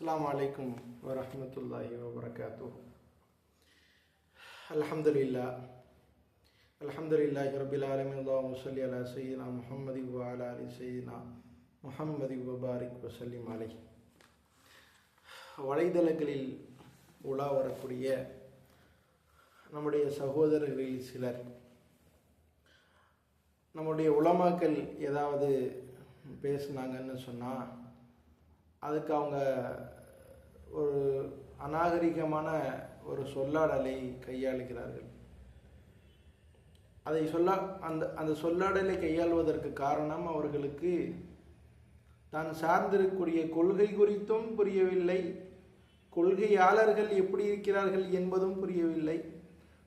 அஸ்லாம் வலைக்கும் வரமத்துல்லாஹி வபரகாத்து அலமதுல்லா அலமதுல்லாஹி ரபில் ஆலமில்லா முசல்லி அலா சையீனா முஹம்மதி வாலா அலி சையீனா முஹம்மதி வபாரிக் வசல்லி அலை வலைதளங்களில் உலா வரக்கூடிய நம்முடைய சகோதரர்களில் சிலர் நம்முடைய உலமாக்கள் ஏதாவது பேசுனாங்கன்னு சொன்னால் அதுக்கு அவங்க ஒரு அநாகரிகமான ஒரு சொல்லாடலை கையாளுகிறார்கள். அதை சொல்ல அந்த அந்த சொல்லாடலை கையாள்வதற்கு காரணம் அவர்களுக்கு தான் சார்ந்திருக்கக்கூடிய கொள்கை குறித்தும் புரியவில்லை. கொள்கையாளர்கள் எப்படி இருக்கிறார்கள் என்பதும் புரியவில்லை.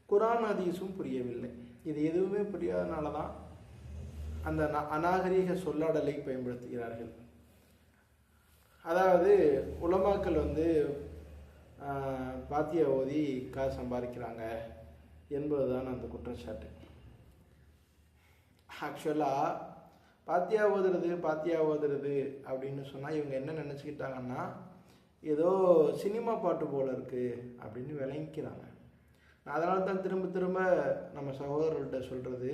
குரான் ஹதீஸும் புரியவில்லை. இது எதுவுமே புரியாதனால தான் அந்த அநாகரீக சொல்லாடலை பயன்படுத்துகிறார்கள். அதாவது உலமாக்கள் வந்து ஆஹ், பாத்தியா ஓதி காசு சம்பாதிக்கிறாங்க என்பதுதான் அந்த குற்றச்சாட்டு. ஆக்சுவலாக பாத்தியா ஓதுறது பாத்தியா ஓதுறது அப்படின்னு சொன்னால் இவங்க என்ன நினச்சிக்கிட்டாங்கன்னா ஏதோ சினிமா பாட்டு போல் இருக்குது அப்படின்னு விளங்கிக்கிறாங்க. நான் அதனால தான் திரும்ப திரும்ப நம்ம சகோதரர்கள்ட்ட சொல்கிறது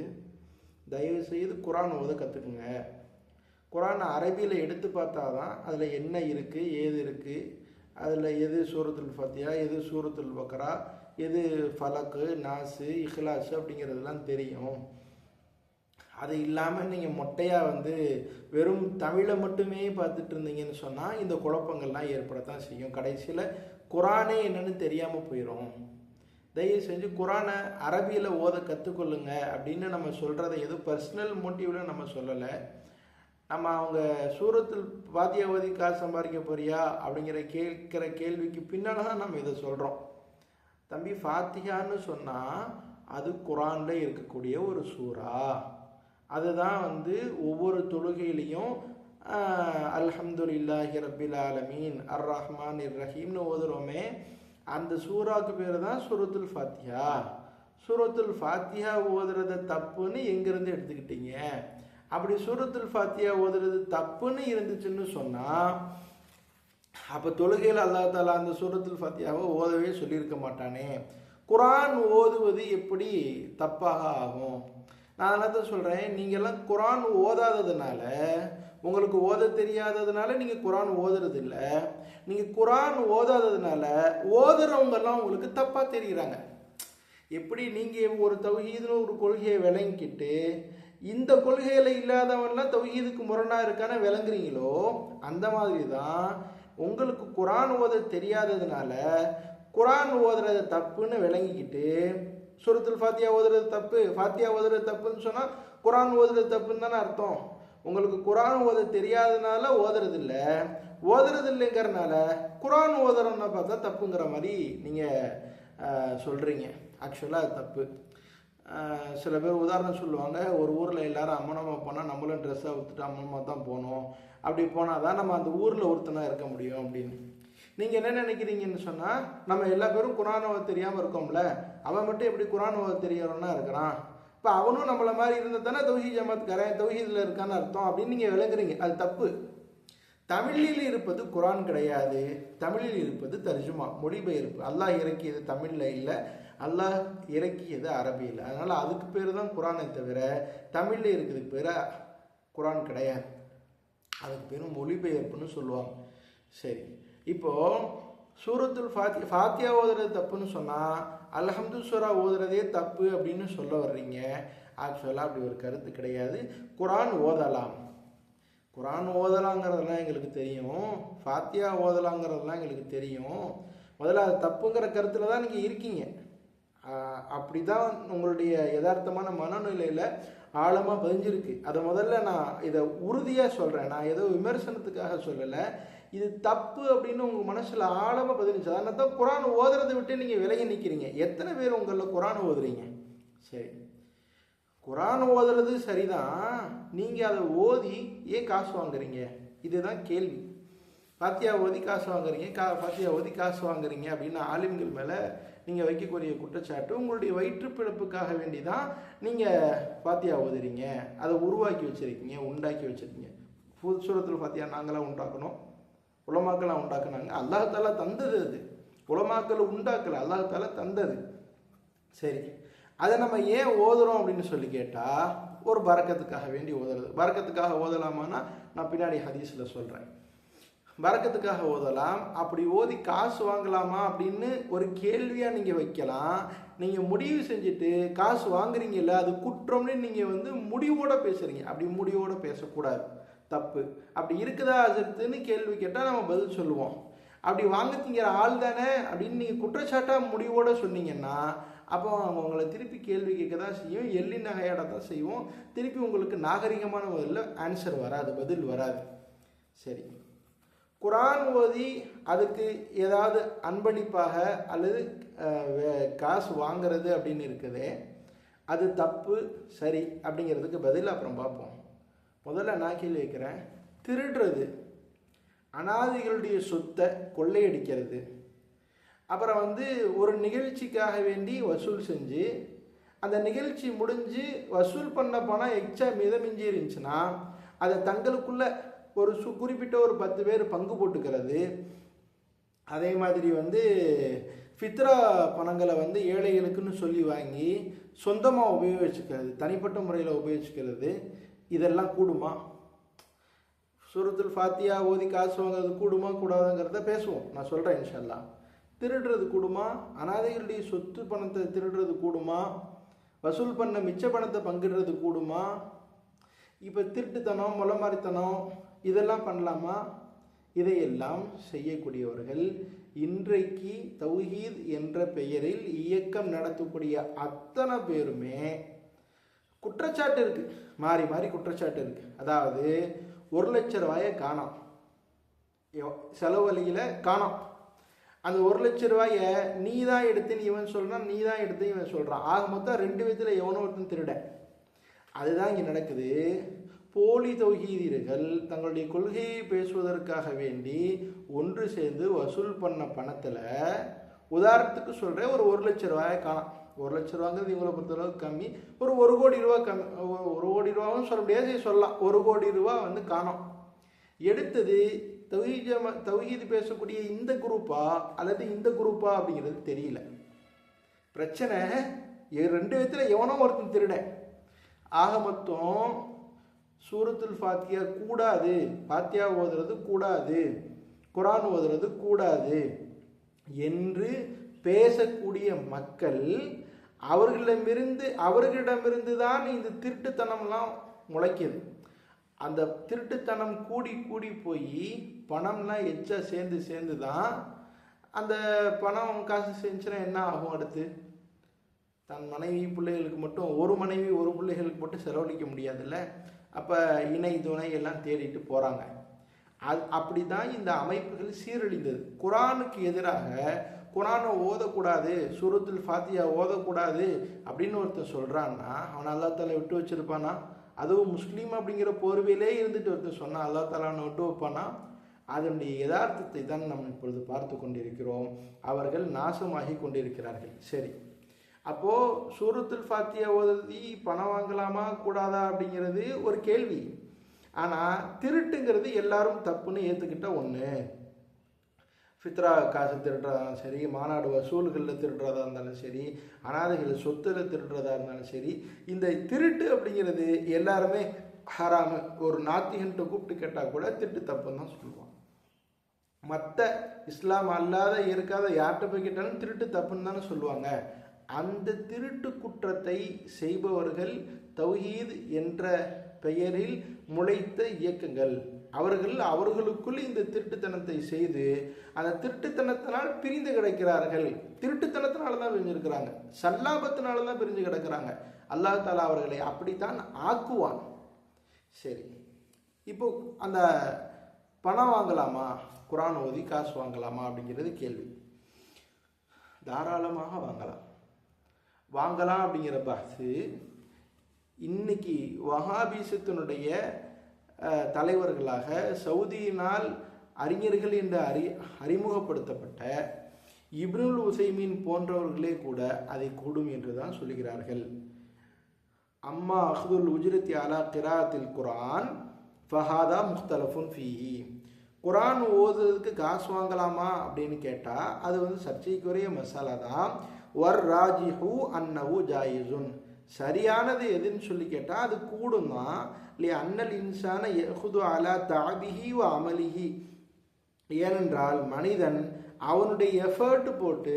தயவு செய்து குரான் ஓத கற்றுக்குங்க குரானை அரபியில் எடுத்து பார்த்தா தான் அதில் என்ன இருக்குது ஏது இருக்குது அதில் எது சூரத்துல் ஃபத்தியா எது சூரத்துல் பக்ரா எது ஃபலக்கு நாசு இஹ்லாஸ் அப்படிங்கிறதுலாம் தெரியும். அது இல்லாமல் நீங்கள் மொட்டையாக வந்து வெறும் தமிழை மட்டுமே பார்த்துட்டு இருந்தீங்கன்னு சொன்னால் இந்த குழப்பங்கள்லாம் ஏற்படத்தான் செய்யும். கடைசியில் குரானே என்னன்னு தெரியாமல் போயிடும் தயவு செஞ்சு குரானை அரபியில் ஓத கற்றுக்கொள்ளுங்க அப்படின்னு நம்ம சொல்கிறத எதுவும் பர்சனல் மோட்டிவில் நம்ம சொல்லலை. நம்ம அவங்க சூரத்தில் பாத்தியா ஓதி காசு சம்பாதிக்க போறியா அப்படிங்கிற கேட்குற கேள்விக்கு பின்னால் தான் நம்ம இதை சொல்கிறோம் தம்பி ஃபாத்தியான்னு சொன்னால் அது குரானில் இருக்கக்கூடிய ஒரு சூறா. அதுதான் வந்து ஒவ்வொரு தொழுகையிலையும் அல்ஹம்துலில்லாஹி ரபில் ஆலமீன் அர் ரஹ்மான் இர் ரஹீம்னு ஓதுறோமே. அந்த சூறாக்கு பேர் தான் சூரத்துல் ஃபாத்தியா சூரத்துல் ஃபாத்தியா ஓதுறத தப்புன்னு எங்கேருந்து எடுத்துக்கிட்டீங்க? அப்படி சூரத்துல் ஃபாத்தியா ஓதுறது தப்புன்னு இருந்துச்சுன்னு சொன்னால் அப்போ தொழுகையில் அல்லா தாலா அந்த சூரத்துல் ஃபாத்தியாவை ஓதவே சொல்லியிருக்க மாட்டானே. குரான் ஓதுவது எப்படி தப்பாக ஆகும்? நான் அதெல்லாம் தான் சொல்கிறேன் நீங்கள்லாம் குரான் ஓதாததுனால உங்களுக்கு ஓத தெரியாததுனால நீங்கள் குரான் ஓதுறது இல்லை நீங்கள் குரான் ஓதாததுனால ஓதுறவங்கெல்லாம் உங்களுக்கு தப்பாக தெரிகிறாங்க எப்படி நீங்கள் ஒரு தௌஹீதுன்னு ஒரு கொள்கையை விளங்கிக்கிட்டு இந்த கொள்கையில் இல்லாதவன்லாம் தௌஹீதுக்கு முரணாக இருக்கான விளங்குறீங்களோ? அந்த மாதிரி தான் உங்களுக்கு குரான் ஓத தெரியாததுனால குரான் ஓதுறது தப்புன்னு விளங்கிக்கிட்டு சூரத்துல் ஃபாத்தியா ஓதுறது தப்பு ஃபாத்தியா ஓதுறது தப்புன்னு சொன்னால் குரான் ஓதுறது தப்புன்னு தானே அர்த்தம். உங்களுக்கு குரான் ஓத தெரியாதனால ஓதுறது இல்லை ஓதுறது இல்லைங்கிறனால குரான் ஓதுறோம்னா பார்த்தா தப்புங்கிற மாதிரி நீங்கள் சொல்கிறீங்க ஆக்சுவலாக அது தப்பு. சில பேர் உதாரணம் சொல்லுவாங்க ஒரு ஊரில் எல்லாரும் அம்மனமாக போனால் நம்மளும் ட்ரெஸ்ஸாக விற்றுட்டு அம்மனமாக தான் போகணும். அப்படி போனால் தான் நம்ம அந்த ஊரில் ஒருத்தனாக இருக்க முடியும் அப்படின்னு. நீங்கள் என்ன நினைக்கிறீங்கன்னு சொன்னால் நம்ம எல்லா பேரும் குரான் தெரியாமல் இருக்கோம்ல அவன் மட்டும் எப்படி குரான் தெரியறோன்னா இருக்கிறான்? இப்போ அவனும் நம்மளை மாதிரி இருந்தால் தானே தௌஹீத் ஜமாத்காரன் தௌஹீதில் இருக்கான்னு அர்த்தம் அப்படின்னு நீங்கள் விளங்குறீங்க. அது தப்பு. தமிழில் இருப்பது குரான் கிடையாது தமிழில் இருப்பது தர்ஜுமா மொழிபெயர்ப்பு. அல்லாஹ் இறக்கியது தமிழில் இல்லை அல்லாஹ் இறக்கியது அரபியில். அதனால் அதுக்கு பேர் தான் குரானை தவிர தமிழில் இருக்கிறதுக்கு பேர் குரான் கிடையாது. அதுக்கு பேர் மொழிபெயர்ப்புன்னு சொல்லுவாங்க. சரி இப்போது சூரத்துல் ஃபாத்தி ஃபாத்தியா ஓதுறது தப்புன்னு சொன்னால் அல்ஹம்து சூரா ஓதுறதே தப்பு அப்படின்னு சொல்ல வர்றீங்க. ஆக்சுவலாக அப்படி ஒரு கருத்து கிடையாது. குரான் ஓதலாம். குரான் ஓதலாங்கிறதெல்லாம் எங்களுக்கு தெரியும். ஃபாத்தியா ஓதலாங்கிறதெல்லாம் எங்களுக்கு தெரியும். முதல்ல அது தப்புங்கிற கருத்தில் தான் நீங்கள் இருக்கீங்க. அப்படி தான் உங்களுடைய யதார்த்தமான மனநிலையில் ஆழமாக பதிஞ்சிருக்கு. அதை முதல்ல நான் இதை உறுதியாக சொல்கிறேன் நான் ஏதோ விமர்சனத்துக்காக சொல்லலை. இது தப்பு அப்படின்னு உங்கள் மனசில் ஆழமாக பதிஞ்சிச்சு. அதனால தான் குரான் ஓதுறதை விட்டு நீங்கள் விலகி நிற்கிறீங்க எத்தனை பேர் உங்களில் குரான் ஓதுறீங்க? சரி. குரான் ஓதுறது சரிதான். நீங்கள் அதை ஓதி ஏன் காசு வாங்குறீங்க? இதுதான் கேள்வி. பாத்தியா ஓதி காசு வாங்குறீங்க? கா பாத்தியா ஓதி காசு வாங்குறீங்க அப்படின்னு ஆலிம்கள் மேலே நீங்கள் வைக்கக்கூடிய குற்றச்சாட்டு உங்களுடைய வயிற்றுப்பிழப்புக்காக வேண்டி தான் நீங்கள் பாத்தியா ஓதுறீங்க அதை உருவாக்கி வச்சுருக்கீங்க உண்டாக்கி வச்சுருக்கீங்க. புது சூரத்தில் பாத்தியா நாங்களாம் உண்டாக்கணும். உலமாக்கெல்லாம் உண்டாக்குனாங்க. அல்லாஹாலா தந்தது அது. உலமாக்கள் உண்டாக்கலை அல்லாஹாலா தந்தது. சரி. அதை நம்ம ஏன் ஓதுறோம் அப்படின்னு சொல்லி கேட்டால் ஒரு பறக்கத்துக்காக வேண்டி ஓதுறது. பறக்கத்துக்காக ஓதலாமான்னா நான் பின்னாடி ஹதீஸில் சொல்கிறேன் வரக்கத்துக்காக ஓதலாம். அப்படி ஓதி காசு வாங்கலாமா அப்படின்னு ஒரு கேள்வியாக நீங்கள் வைக்கலாம். நீங்கள் முடிவு செஞ்சுட்டு காசு வாங்குறீங்கல்ல அது குற்றம்னு நீங்கள் வந்து முடிவோடு பேசுகிறீங்க அப்படி முடிவோடு பேசக்கூடாது. தப்பு. அப்படி இருக்குதா அசத்துன்னு கேள்வி கேட்டால் நம்ம பதில் சொல்லுவோம். அப்படி வாங்க திங்கிற ஆள் தானே அப்படின்னு நீங்கள் குற்றச்சாட்டாக முடிவோட சொன்னீங்கன்னா அப்போ அவங்க உங்களை திருப்பி கேள்வி கேட்க தான் செய்யும். எள்ளி நகையாட தான் செய்வோம். திருப்பி உங்களுக்கு நாகரிகமான பதில் ஆன்சர் வராது பதில் வராது. சரி. குரான் ஓதி அதுக்கு ஏதாவது அன்பளிப்பாக அல்லது வே- காசு வாங்குறது அப்படின்னு இருக்குது அது தப்பு சரி அப்படிங்கிறதுக்கு பதில் அப்புறம் பார்ப்போம். முதல்ல நான் கேள்வி வைக்கிறேன் திருடுறது அனாதிகளுடைய சொத்தை கொள்ளையடிக்கிறது அப்புறம் வந்து ஒரு நிகழ்ச்சிக்காக வேண்டி வசூல் செஞ்சு அந்த நிகழ்ச்சி முடிஞ்சு வசூல் பண்ண பணம் எக்ஸ்ட்ரா மிதமிஞ்சி இருந்துச்சுன்னா அதை தங்களுக்குள்ள ஒரு சு குறிப்பிட்ட ஒரு பத்து பேர் பங்கு போட்டுக்கிறது. அதே மாதிரி வந்து ஃபித்ரா பணங்களை வந்து ஏழைகளுக்குன்னு சொல்லி வாங்கி சொந்தமாக உபயோகிச்சுக்கிறது தனிப்பட்ட முறையில் உபயோகிச்சுக்கிறது இதெல்லாம் கூடுமா? சூரத்துல் ஃபாத்தியா ஓதி காசு வாங்குறது கூடுமா கூடாதுங்கிறத பேசுவோம். நான் சொல்கிறேன் இன்ஷல்லாம் திருடுறது கூடுமா? அனாதைகளுடைய சொத்து பணத்தை திருடுறது கூடுமா? வசூல் பண்ண மிச்ச பணத்தை பங்கிடுறது கூடுமா? இப்போ திருட்டுத்தனம் முளமாரித்தனம் இதெல்லாம் பண்ணலாமா? இதையெல்லாம் செய்யக்கூடியவர்கள் இன்றைக்கு தௌஹீத் என்ற பெயரில் இயக்கம் நடத்தக்கூடிய அத்தனை பேருமே குற்றச்சாட்டு இருக்கு. மாறி மாறி குற்றச்சாட்டு இருக்கு. அதாவது ஒரு லட்ச ரூபாயை காணோம். செலவழியில் செலவு காணோம். அந்த ஒரு லட்ச ரூபாயை நீ தான் எடுத்துன்னு இவன் சொல்கிறான் நீ தான் எடுத்து இவன் சொல்கிறான் ஆக மொத்தம் ரெண்டு விதத்தில் எவனோ ஒருத்தன் திருட. அதுதான் இங்கே நடக்குது. போலி தௌஹீதியர்கள் தங்களுடைய கொள்கையை பேசுவதற்காக வேண்டி ஒன்று சேர்ந்து வசூல் பண்ண பணத்தில் உதாரணத்துக்கு சொல்கிறேன் ஒரு ஒரு லட்ச ரூபாயை காணும். ஒரு லட்ச ரூபாங்கிறது இவங்களை பொறுத்தளவுக்கு கம்மி. ஒரு ஒரு கோடி ரூபா கம்மி ஒரு கோடி ரூபாவும் சொல்ல முடியாது சொல்லலாம். ஒரு கோடி ரூபா வந்து காணோம். எடுத்தது தௌஹீஜம தௌஹீது பேசக்கூடிய இந்த குரூப்பா அல்லது இந்த குரூப்பா அப்படிங்கிறது தெரியல. பிரச்சனை எ- ரெண்டு விதத்தில் எவனோ ஒருத்தன் திருடன். ஆக மொத்தம் சூரத்துல் ஃபாத்தியா கூடாது. பாத்தியா ஓதுறது கூடாது. குரான் ஓதுறது கூடாது. என்று பேசக்கூடிய மக்கள் அவர்களிடமிருந்து அவர்களிடமிருந்து தான் இந்த திருட்டுத்தனம்லாம் முளைக்கிது. அந்த திருட்டுத்தனம் கூடி கூடி போய் பணம்லாம் எச்சா சேர்ந்து சேர்ந்து தான் அந்த பணம் காசு செஞ்சுன்னா என்ன ஆகும் அடுத்து? தன் மனைவி பிள்ளைகளுக்கு மட்டும் ஒரு மனைவி ஒரு பிள்ளைகளுக்கு மட்டும் செலவழிக்க முடியாதுல்ல? அப்போ இணை துணை எல்லாம் தேடிட்டு போகிறாங்க அது அப்படி தான் இந்த அமைப்புகள் சீரழிந்தது. குரானுக்கு எதிராக குரானை ஓதக்கூடாது சுருத்தில் ஃபாத்தியா ஓதக்கூடாது அப்படின்னு ஒருத்தர் சொல்கிறான்னா அவன் அல்லா தாலா விட்டு வச்சிருப்பானா? அதுவும் முஸ்லீம் அப்படிங்கிற போர்வையிலே இருந்துட்டு ஒருத்தர் சொன்னால் அல்லா தாலா அவனை விட்டு வைப்பானா? அதனுடைய யதார்த்தத்தை தான் நாம் இப்பொழுது பார்த்து கொண்டிருக்கிறோம். அவர்கள் நாசமாகி கொண்டிருக்கிறார்கள். சரி. அப்போது சூரத்துல் ஃபாத்தியா ஓதி பணம் வாங்கலாமா கூடாதா அப்படிங்கிறது ஒரு கேள்வி. ஆனால் திருட்டுங்கிறது எல்லாரும் தப்புன்னு ஏற்றுக்கிட்ட ஒன்று ஃபித்ரா காசு திருடுறதா இருந்தாலும் சரி மாநாடு வசூல்களில் திருடுறதா இருந்தாலும் சரி அனாதைகள் சொத்துல திருடுறதா இருந்தாலும் சரி இந்த திருட்டு அப்படிங்கிறது எல்லாருமே ஹராமு. ஒரு நாத்திகன்ட்டு கூப்பிட்டு கேட்டால் கூட திருட்டு தப்புன்னு தான் சொல்லுவான் மற்ற இஸ்லாம் அல்லாத இருக்காத யார்கிட்ட போய் கேட்டாலும் திருட்டு தப்புன்னு தானே சொல்லுவாங்க. அந்த திருட்டு குற்றத்தை செய்பவர்கள் தௌஹீத் என்ற பெயரில் முளைத்த இயக்கங்கள். அவர்கள் அவர்களுக்குள் இந்த திருட்டுத்தனத்தை செய்து அந்த திருட்டுத்தனத்தினால் பிரிந்து கிடக்கிறார்கள். திருட்டுத்தனத்தினால தான் பிரிஞ்சிருக்கிறாங்க. சல்லாபத்தினால தான் பிரிஞ்சு கிடக்கிறாங்க. அல்லாஹ் தாலா அவர்களை அப்படித்தான் ஆக்குவான். சரி. இப்போ அந்த பணம் வாங்கலாமா? குரான் ஓதி காசு வாங்கலாமா? அப்படிங்கிறது கேள்வி. தாராளமாக வாங்கலாம். வாங்கலாம் அப்படிங்கிற பாசு இன்னைக்கு வஹாபீசத்தினுடைய தலைவர்களாக சவுதியினால் அறிஞர்கள் என்று அறி அறிமுகப்படுத்தப்பட்ட இப்னுல் உசைமீன் போன்றவர்களே கூட அதை கூடும் என்று தான் சொல்கிறார்கள். அம்மா அஹ்துல் உஜ்ரத்தி அலா கிராத்தில் குரான் ஃபஹாதா முஸ்தலஃபுன் ஃபீஹி. குரான் ஓதுறதுக்கு காசு வாங்கலாமா அப்படின்னு கேட்டால் அது வந்து சர்ச்சைக்குரிய மசாலா தான். வர் ராஜிஹு அன்னஹு ஜாயிசுன் சரியானது எதுன்னு சொல்லி கேட்டால் அது கூடுமா? தான் இல்லையா அன்னல் இன்சான எஹுது அலா தாபிஹி வ அமலிஹி. ஏனென்றால் மனிதன் அவனுடைய எஃபர்ட் போட்டு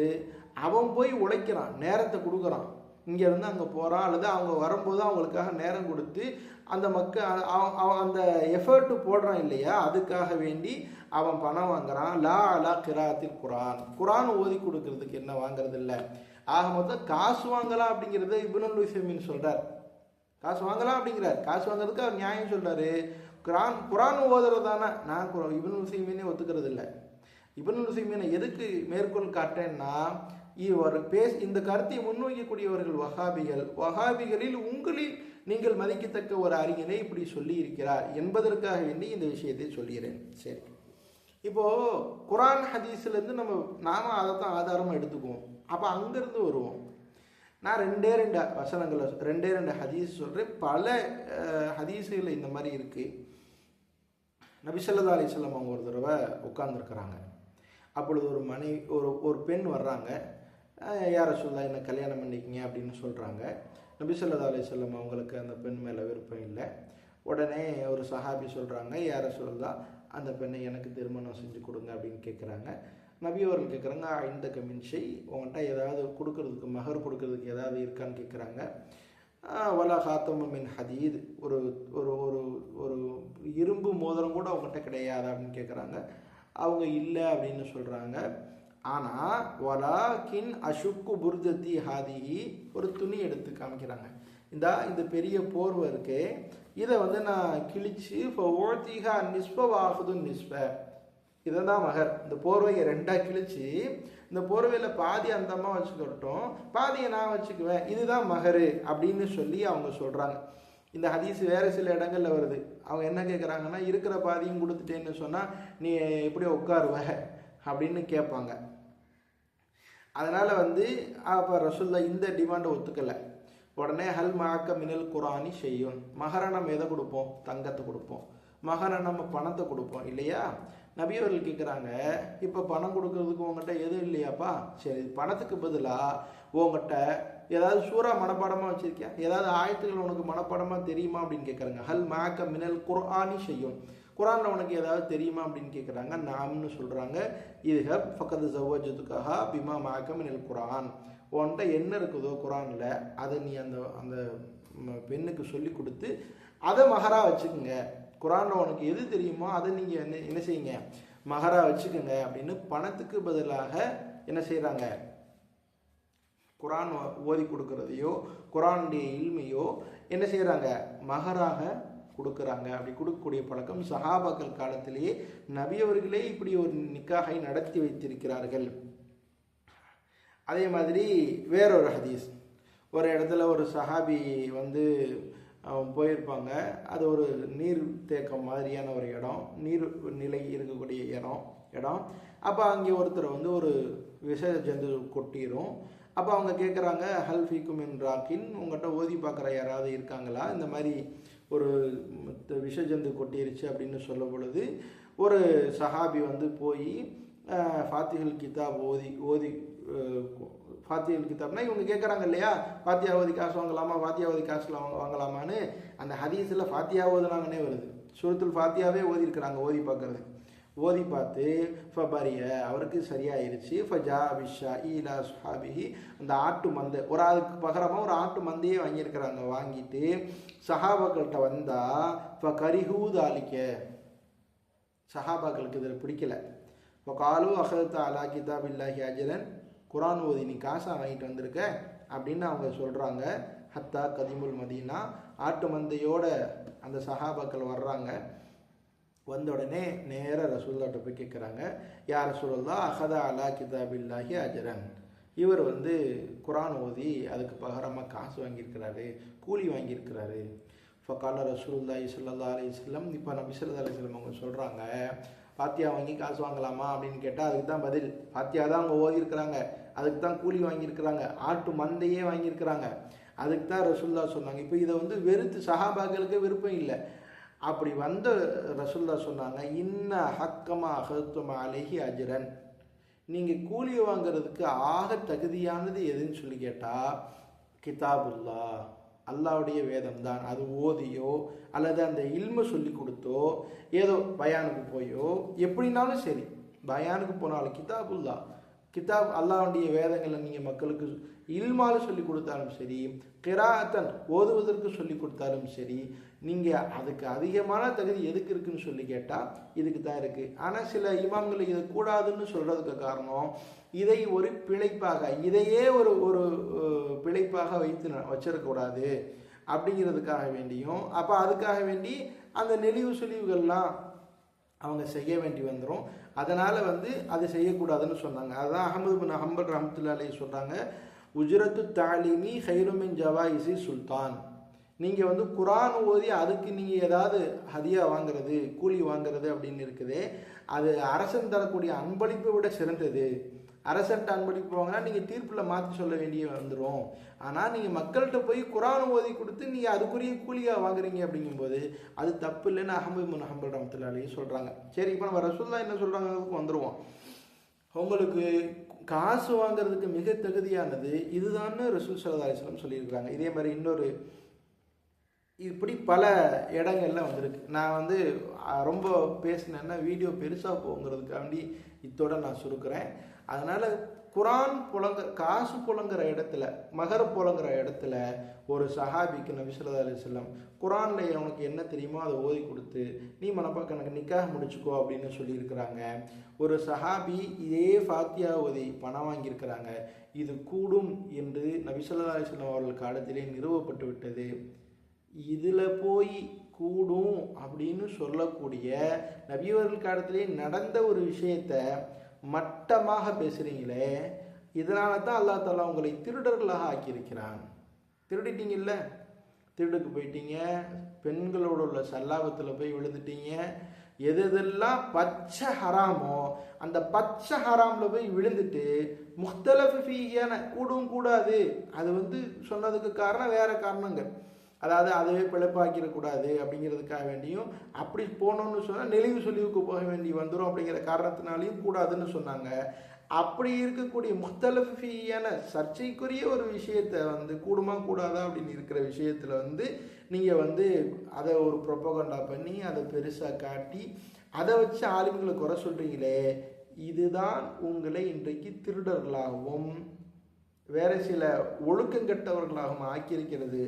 அவன் போய் உழைக்கிறான் நேரத்தை கொடுக்குறான். இங்கேருந்து அங்கே போகிறான் அல்லது அவங்க வரும்போது அவங்களுக்காக நேரம் கொடுத்து அந்த மக்கள் அவன் அவன் அந்த எஃபர்ட்டு போடுறான் இல்லையா? அதுக்காக வேண்டி அவன் பணம் வாங்குறான். லா அலா கிராத்தில் குரான் குரான் ஓதி கொடுக்கறதுக்கு என்ன வாங்குறது இல்லை? ஆக மொத்தம் காசு வாங்கலாம் அப்படிங்கிறத இபுனுல் உசைமின் சொல்கிறார் காசு வாங்கலாம் அப்படிங்கிறார். காசு வாங்குறதுக்கு அவர் நியாயம் சொல்கிறாரு குரான் குரான் ஓதுறது தானே நான் குரா- இப்னு உசைமீனே ஒத்துக்கிறது இல்லை. இப்னு உசைமீனை எதுக்கு மேற்கோள் காட்டேன்னா இவர் பேச இந்த கருத்தை முன்வைக்கக்கூடியவர்கள் வஹாபிகள். வஹாபிகளில் உங்களின் நீங்கள் மதிக்கத்தக்க ஒரு அறிஞனை இப்படி சொல்லி இருக்கிறார் என்பதற்காக வேண்டி இந்த விஷயத்தை சொல்கிறேன். சரி. இப்போ குரான் ஹதீஸ்லேருந்து நம்ம நாம அதை தான் ஆதாரமாக எடுத்துக்குவோம். அப்போ அங்கேருந்து வருவோம். நான் ரெண்டே ரெண்டு வசனங்களை ரெண்டே ரெண்டு ஹதீஸ் சொல்கிறேன் பல ஹதீஸுகள் இந்த மாதிரி இருக்குது நபிசல்லா அலிஸ்லாம் அவங்க ஒரு தடவை உட்காந்துருக்குறாங்க அப்பொழுது ஒரு மனை ஒரு ஒரு பெண் வர்றாங்க. யாரை யார சொல்லா என்ன கல்யாணம் பண்ணிக்கிங்க? அப்படின்னு சொல்கிறாங்க நபிசல்லா அலிஸ்லாம் அவங்களுக்கு அந்த பெண் மேலே விருப்பம் இல்லை. உடனே ஒரு சஹாபி சொல்கிறாங்க யார சொல்லா அந்த பெண்ணை எனக்கு திருமணம் செஞ்சு கொடுங்க அப்படின்னு கேட்குறாங்க நபி அவர்கள் கேட்குறாங்க இந்த கமின்ஷை உங்கள்கிட்ட ஏதாவது கொடுக்கறதுக்கு மகர் கொடுக்கறதுக்கு ஏதாவது இருக்கான்னு கேட்குறாங்க வலா ஹாத்தமு மின் ஹதீத் ஒரு ஒரு ஒரு ஒரு இரும்பு மோதிரம் கூட அவங்ககிட்ட கிடையாது அப்படின்னு கேட்குறாங்க அவங்க இல்லை அப்படின்னு சொல்கிறாங்க ஆனால் வலா கின் அஷுக்கு புர்ஜத்தி ஹாதி ஒரு துணி எடுத்து காமிக்கிறாங்க. இந்த இந்த பெரிய போர்வை இருக்கு இதை வந்து நான் கிழிச்சு இப்போ ஓழ்த்திகா நிஸ்பவாகுது நிஸ்ப இதை தான் மகர். இந்த போர்வையை ரெண்டாக கிழிச்சு இந்த போர்வையில் பாதி அந்த அம்மா வச்சுக்கிட்டோம் பாதியை நான் வச்சுக்குவேன். இதுதான் மகரு அப்படின்னு சொல்லி அவங்க சொல்கிறாங்க இந்த ஹதீஸ் வேறு சில இடங்களில் வருது. அவங்க என்ன கேட்குறாங்கன்னா இருக்கிற பாதியும் கொடுத்துட்டேன்னு சொன்னால் நீ எப்படி உட்காருவ? அப்படின்னு கேட்பாங்க. அதனால் வந்து அப்போ ரசுல்லா இந்த டிமாண்டை ஒத்துக்கலை. உடனே ஹல் மாக்க மினல் குரானி செய்யும் மகரணம் எதை கொடுப்போம்? தங்கத்தை கொடுப்போம். மகரணம் நம்ம பணத்தை கொடுப்போம் இல்லையா? நபி அவர்கள் கேட்குறாங்க இப்போ பணம் கொடுக்கறதுக்கு உங்ககிட்ட எதுவும் இல்லையாப்பா? சரி பணத்துக்கு பதிலாக உங்ககிட்ட ஏதாவது சூறா மனப்பாடமாக வச்சுருக்கியா? ஏதாவது ஆயத்துகள் உனக்கு மனப்பாடமாக தெரியுமா? அப்படின்னு கேட்குறாங்க ஹல் மாக்க மினல் குர்ஆனி செய்யும் குரானில் உனக்கு ஏதாவது தெரியுமா அப்படின்னு கேட்குறாங்க நாம்னு சொல்கிறாங்க இது ஃபக்கத்து ஜவ்வஜத்துக்காக பிமா மாக்கம் மினல் குரான். உன்கிட்ட என்ன இருக்குதோ குரானில் அதை நீ அந்த அந்த பெண்ணுக்கு சொல்லி கொடுத்து அதை மகராக வச்சுக்கோங்க. குரானில் உனக்கு எது தெரியுமோ அதை நீங்கள் என்ன என்ன செய்யுங்க? மகராக வச்சுக்கோங்க அப்படின்னு பணத்துக்கு பதிலாக என்ன செய்கிறாங்க குரான் ஓதி கொடுக்குறதையோ குரானுடைய இல்மையோ என்ன செய்கிறாங்க மகராக கொடுக்குறாங்க. அப்படி கொடுக்கக்கூடிய பழக்கம் சஹாபாக்கள் காலத்திலேயே நபி அவர்களே இப்படி ஒரு நிக்காகை நடத்தி வைத்திருக்கிறார்கள். அதே மாதிரி வேறொரு ஹதீஸ். ஒரு இடத்துல ஒரு சஹாபி வந்து போயிருப்பாங்க. அது ஒரு நீர் தேக்கம் மாதிரியான ஒரு இடம். நீர் நிலை இருக்கக்கூடிய இடம் இடம். அப்போ அங்கே ஒருத்தர் வந்து ஒரு விஷ ஜந்து கொட்டிரும். அப்போ அவங்க கேட்குறாங்க ஹல்ஃபிக்கும் என் ராக்கின். உங்கள்கிட்ட ஓதி பார்க்குற யாராவது இருக்காங்களா? இந்த மாதிரி ஒரு மத்த விஷ ஜந்து கொட்டிருச்சு அப்படின்னு சொல்ல பொழுது ஒரு சஹாபி வந்து போய் ஃபாத்திகள் கிதாப் ஓதி ஓதி ஃபாத்தியல் ஃபாத்திகள் கிதாப்னா இவங்க கேட்குறாங்க இல்லையா? ஃபாத்தியா ஓதி காசு வாங்கலாமா? ஃபாத்தியா ஓதி காசு வாங்க வாங்கலாமான்னு அந்த ஹதீஸில் ஃபாத்தியா ஓதுனாங்கன்னே வருது. சூரத்துல் ஃபாத்தியாவே ஓதி இருக்கிறாங்க ஓதி பார்க்கறது ஓதி பார்த்து ஃபபரிய அவருக்கு சரியாயிருச்சு. ஃபஜா விஷா ஈலா சுஹாபிஹி. அந்த ஆட்டு மந்தை ஒரு அதுக்கு பகரமாக ஒரு ஆட்டு மந்தையே வாங்கியிருக்கிறாங்க. வாங்கிட்டு சஹாபாக்கள்கிட்ட வந்தால் இப்போ கரிஹூது அழிக்க சஹாபாக்களுக்கு இதில் பிடிக்கல. இப்போ காலு அஹத் அலா கிதாப் இல்லாஹி அஜரன் குரான் ஓதி நீ காசா வாங்கிட்டு வந்திருக்க? அப்படின்னு அவங்க சொல்கிறாங்க ஹத்தா கதிமுல் மதீனா. ஆட்டு மந்தையோட அந்த சஹாபாக்கள் வர்றாங்க. வந்த உடனே நேராக ரசூல்லாட்ட போய் கேட்குறாங்க யார் ரசூல்லா அஹதா அலா கிதாபில்லாஹி அஜரன். இவர் வந்து குரான் ஓதி அதுக்கு பகரமாக காசு வாங்கியிருக்கிறாரு கூலி வாங்கியிருக்கிறாரு. ஃபக்கால ரசூலுல்லாஹி ஸல்லல்லாஹு அலைஹி வஸல்லம் இப்போ நபி ஸல்லல்லாஹு அலைஹி அவங்க சொல்கிறாங்க பாத்தியா வாங்கி காசு வாங்கலாமா? அப்படின்னு கேட்டால் அதுக்கு தான் பதில். பாத்தியா தான் அவங்க ஓதியிருக்கிறாங்க அதுக்கு தான் கூலி வாங்கியிருக்கிறாங்க ஆட்டு மந்தையே வாங்கியிருக்கிறாங்க. அதுக்கு தான் ரசூல்லா சொன்னாங்க. இப்போ இதை வந்து வெறுத்து சஹாபாக்களுக்கு விருப்பம் இல்லை. அப்படி வந்த ரசுல்லா சொன்னாங்க இன்ன ஹக்கமா அகத்தும் அழகி அஜரன். நீங்கள் கூலி வாங்குறதுக்கு ஆக தகுதியானது எதுன்னு சொல்லி கேட்டால் கிதாபுல்லா அல்லாவுடைய வேதம் தான் அது ஓதியோ அல்லது அந்த இல்மை சொல்லி கொடுத்தோ ஏதோ பயானுக்கு போயோ எப்படினாலும் சரி பயானுக்கு போனாலும் கிதாபுல்லா கிதாப் அல்லாவுடைய வேதங்களை நீங்கள் மக்களுக்கு இல்மால சொல்லி கொடுத்தாலும் சரி கிராத்தன் ஓதுவதற்கு சொல்லி கொடுத்தாலும் சரி நீங்கள் அதுக்கு அதிகமான தகுதி எதுக்கு இருக்குன்னு சொல்லி கேட்டால் இதுக்கு தான் இருக்குது ஆனால் சில இமாம்கள் இது கூடாதுன்னு சொல்கிறதுக்கு காரணம் இதை ஒரு பிழைப்பாக இதையே ஒரு ஒரு பிழைப்பாக வைத்து ந- வச்சிடக்கூடாது அப்படிங்கிறதுக்காக வேண்டியும் அப்போ அதுக்காக வேண்டி அந்த நெளிவு சுழிவுகள்லாம் அவங்க செய்ய வேண்டி வந்துடும் அதனால் வந்து அது செய்யக்கூடாதுன்னு சொன்னாங்க. அதுதான் அகமது பின் அஹம்பல் ரஹமத்துல்லா அலைஹி சொல்கிறாங்க உஜ்ரத்து தாலிமி ஹைருமின் ஜவாயிசி சுல்தான். நீங்கள் வந்து குரான் ஓதி அதுக்கு நீங்கள் ஏதாவது ஹதியா வாங்குறது கூலி வாங்குறது அப்படின்னு இருக்குது. அது அரசன் தரக்கூடிய அன்பளிப்பை விட சிறந்தது. அரசன்ட்ட அன்பளிப்பு வாங்கினா நீங்கள் தீர்ப்பில் மாற்றி சொல்ல வேண்டிய வந்துடும் ஆனால் நீங்கள் மக்கள்கிட்ட போய் குரான் ஓதி கொடுத்து நீங்கள் அதுக்குரிய கூலியாக வாங்குறீங்க அப்படிங்கும்போது அது தப்பு இல்லைன்னு அகமது முன் அஹம்பல் ரமத்துலாலேயே சொல்கிறாங்க சரி இப்போ நம்ம ரசூல்லா என்ன சொல்கிறாங்கிறதுக்கு வந்துடுவோம் உங்களுக்கு காசு வாங்குறதுக்கு மிக தகுதியானது இதுதான்னு ரசூல் சல்லா அலிஸ்லாம் சொல்லியிருக்கிறாங்க. இதே மாதிரி இன்னொரு இப்படி பல இடங்கள்ல வந்திருக்கு. நான் வந்து ரொம்ப பேசினேன்னா வீடியோ பெருசாக போங்கிறதுக்காண்டி இத்தோட நான் சுருக்கிறேன். அதனால் குரான் புலங்க காசு புலங்குற இடத்துல மகர புலங்குற இடத்துல ஒரு சஹாபிக்கு நபிசுல்லா அலி சொல்லம் குரானில் உனக்கு என்ன தெரியுமோ அதை ஓதி கொடுத்து நீ மனப்பாக்க எனக்கு நிக்காக முடிச்சுக்கோ அப்படின்னு சொல்லியிருக்கிறாங்க. ஒரு சஹாபி இதே ஃபாத்தியா ஓதி பணம் வாங்கியிருக்கிறாங்க. இது கூடும் என்று நபிசுல்லா ஸல்லல்லாஹு அவர்கள் காலத்திலே நிறுவப்பட்டு விட்டது. இதில் போய் கூடும் அப்படின்னு சொல்லக்கூடிய நபியவர்கள் காலத்திலே நடந்த ஒரு விஷயத்த மட்டமாக பேசுகிறீங்களே இதனால தான் அல்லா தாலா உங்களை திருடர்களாக ஆக்கியிருக்கிறான். திருடிட்டீங்கல்ல? திருடுக்கு போயிட்டீங்க பெண்களோட உள்ள சல்லாபத்தில் போய் விழுந்துட்டீங்க எது எதெல்லாம் பச்சை ஹராமோ அந்த பச்சை ஹராமில் போய் விழுந்துட்டு முக்தலஃபு கூடும் கூடாது. அது வந்து சொன்னதுக்கு காரணம் வேற காரணங்கள். அதாவது அதுவே பிழைப்பாக்கிடக்கூடாது அப்படிங்கிறதுக்காக வேண்டியும் அப்படி போனோம்னு சொன்னால் நெளிவு சொலிவுக்கு போக வேண்டி வந்துடும் அப்படிங்கிற காரணத்தினாலையும் கூடாதுன்னு சொன்னாங்க. அப்படி இருக்கக்கூடிய முத்தலஃபியான சர்ச்சைக்குரிய ஒரு விஷயத்தை வந்து கூடுமா கூடாதா அப்படின்னு இருக்கிற விஷயத்தில் வந்து நீங்கள் வந்து அதை ஒரு ப்ரொப்பகண்டா பண்ணி அதை பெருசாக காட்டி அதை வச்சு ஆளுங்களை குறை சொல்கிறீங்களே இதுதான் உங்களை இன்றைக்கு திருடர்களாகவும் வேறு சில ஒழுக்கங்கெட்டவர்களாகவும் ஆக்கியிருக்கிறது.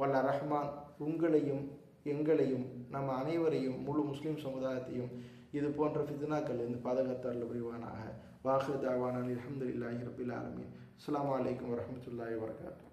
வல்ல ரஹ்மான் உங்களையும் எங்களையும் நம்ம அனைவரையும் முழு முஸ்லீம் சமுதாயத்தையும் இது போன்ற ஃபித்னாக்கள் இருந்து பாதுகாத்தால் புரிவானாக. வாஹு தாவான அலமதுல்லாஹி ரபில் ஆலமீன். அஸ்ஸலாமு அலைக்கும் வரஹ்மத்துல்லாஹி வரகாத்து